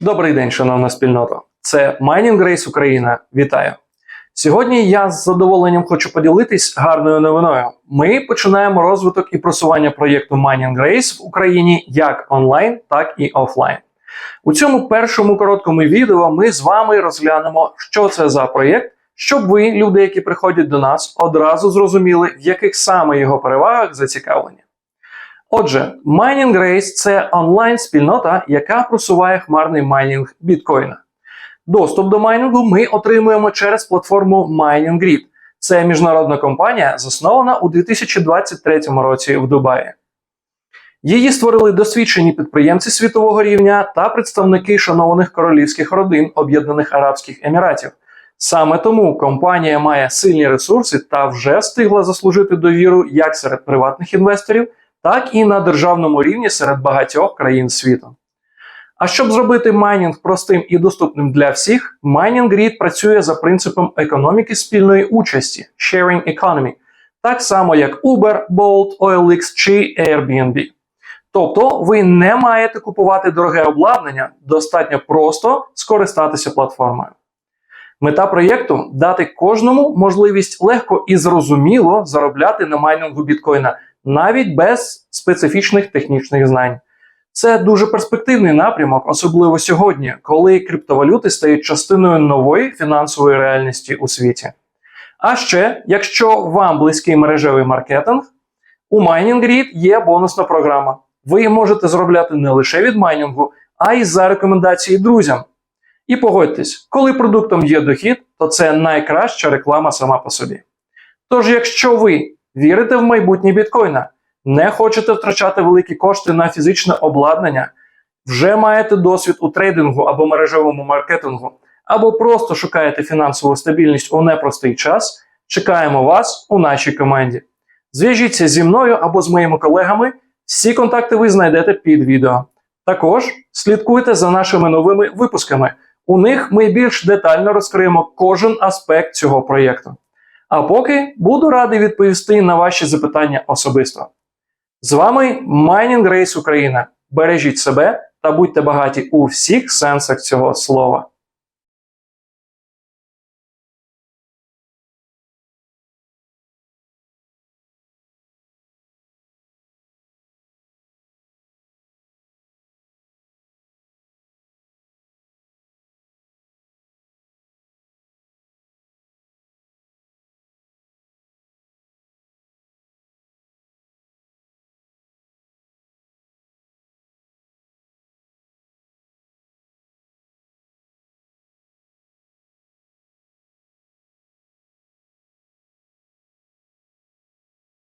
Добрий день, шановна спільнота. Це Mining Race Україна. Вітаю! Сьогодні я з задоволенням хочу поділитись гарною новиною. Ми починаємо розвиток і просування проєкту Mining Race в Україні як онлайн, так і офлайн. У цьому першому короткому відео ми з вами розглянемо, що це за проєкт, щоб ви, люди, які приходять до нас, одразу зрозуміли, в яких саме його перевагах зацікавлені. Отже, Mining Race – це онлайн-спільнота, яка просуває хмарний майнінг біткоїна. Доступ до майнінгу ми отримуємо через платформу MiningGrid. Це міжнародна компанія, заснована у 2023 році в Дубаї. Її створили досвідчені підприємці світового рівня та представники шанованих королівських родин Об'єднаних Арабських Еміратів. Саме тому компанія має сильні ресурси та вже встигла заслужити довіру як серед приватних інвесторів, так і на державному рівні серед багатьох країн світу. А щоб зробити майнінг простим і доступним для всіх, MiningGrid працює за принципом економіки спільної участі sharing economy, так само як Uber, Bolt, OLX чи Airbnb. Тобто ви не маєте купувати дороге обладнання, достатньо просто скористатися платформою. Мета проєкту дати кожному можливість легко і зрозуміло заробляти на майнінгу біткоїна навіть без специфічних технічних знань. Це дуже перспективний напрямок, особливо сьогодні, коли криптовалюти стають частиною нової фінансової реальності у світі. А ще, якщо вам близький мережевий маркетинг, у MiningGrid є бонусна програма. Ви можете заробляти не лише від майнінгу, а й за рекомендації друзям. І погодьтесь, коли продуктом є дохід, то це найкраща реклама сама по собі. Тож, якщо ви вірите в майбутнє біткоїна, не хочете втрачати великі кошти на фізичне обладнання, вже маєте досвід у трейдингу або мережевому маркетингу, або просто шукаєте фінансову стабільність у непростий час, чекаємо вас у нашій команді. Зв'яжіться зі мною або з моїми колегами. Всі контакти ви знайдете під відео. Також слідкуйте за нашими новими випусками. У них ми більш детально розкриємо кожен аспект цього проєкту. А поки буду радий відповісти на ваші запитання особисто. З вами Майнінг Рейс Україна. Бережіть себе та будьте багаті у всіх сенсах цього слова.